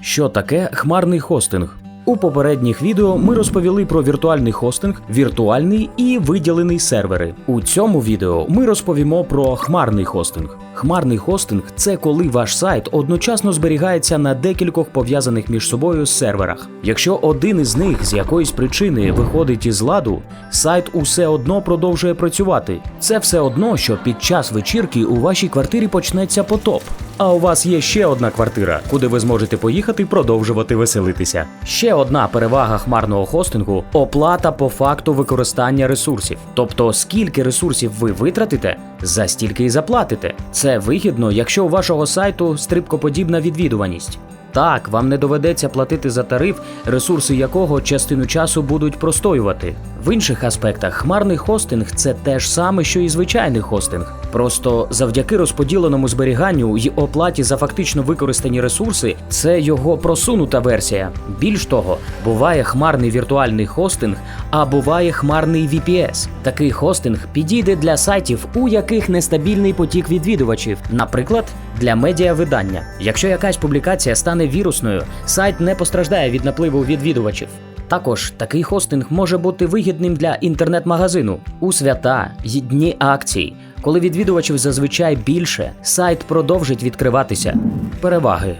Що таке хмарний хостинг? У попередніх відео ми розповіли про віртуальний хостинг, віртуальний і виділений сервери. У цьому відео ми розповімо про хмарний хостинг. Хмарний хостинг це коли ваш сайт одночасно зберігається на декількох пов'язаних між собою серверах. Якщо один із них з якоїсь причини виходить із ладу, сайт усе одно продовжує працювати. Це все одно, що під час вечірки у вашій квартирі почнеться потоп. А у вас є ще одна квартира, куди ви зможете поїхати продовжувати веселитися. Ще одна перевага хмарного хостингу оплата по факту використання ресурсів. Тобто, скільки ресурсів ви витратите, за стільки і заплатите. Це вигідно, якщо у вашого сайту стрибкоподібна відвідуваність. Так, вам не доведеться платити за тариф, ресурси якого частину часу будуть простоювати. В інших аспектах хмарний хостинг це те ж саме, що і звичайний хостинг. Просто завдяки розподіленому зберіганню й оплаті за фактично використані ресурси, це його просунута версія. Більш того, буває хмарний віртуальний хостинг, а буває хмарний VPS. Такий хостинг підійде для сайтів, у яких нестабільний потік відвідувачів, наприклад, для медіавидання. Якщо якась публікація стане вірусною, сайт не постраждає від напливу відвідувачів. Також такий хостинг може бути вигідним для інтернет-магазину у свята й дні акцій. Коли відвідувачів зазвичай більше, сайт продовжить відкриватися. Переваги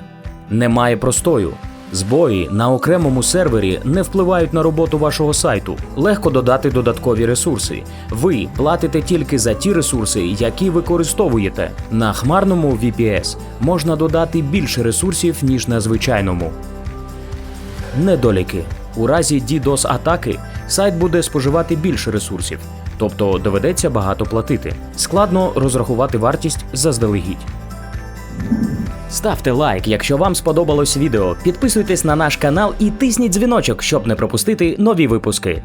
немає простою. Збої на окремому сервері не впливають на роботу вашого сайту. Легко додати додаткові ресурси. Ви платите тільки за ті ресурси, які використовуєте. На хмарному VPS можна додати більше ресурсів, ніж на звичайному. Недоліки. У разі DDoS атаки сайт буде споживати більше ресурсів, тобто доведеться багато платити. Складно розрахувати вартість заздалегідь. Ставте лайк, якщо вам сподобалось відео. Підписуйтесь на наш канал і тисніть дзвіночок, щоб не пропустити нові випуски.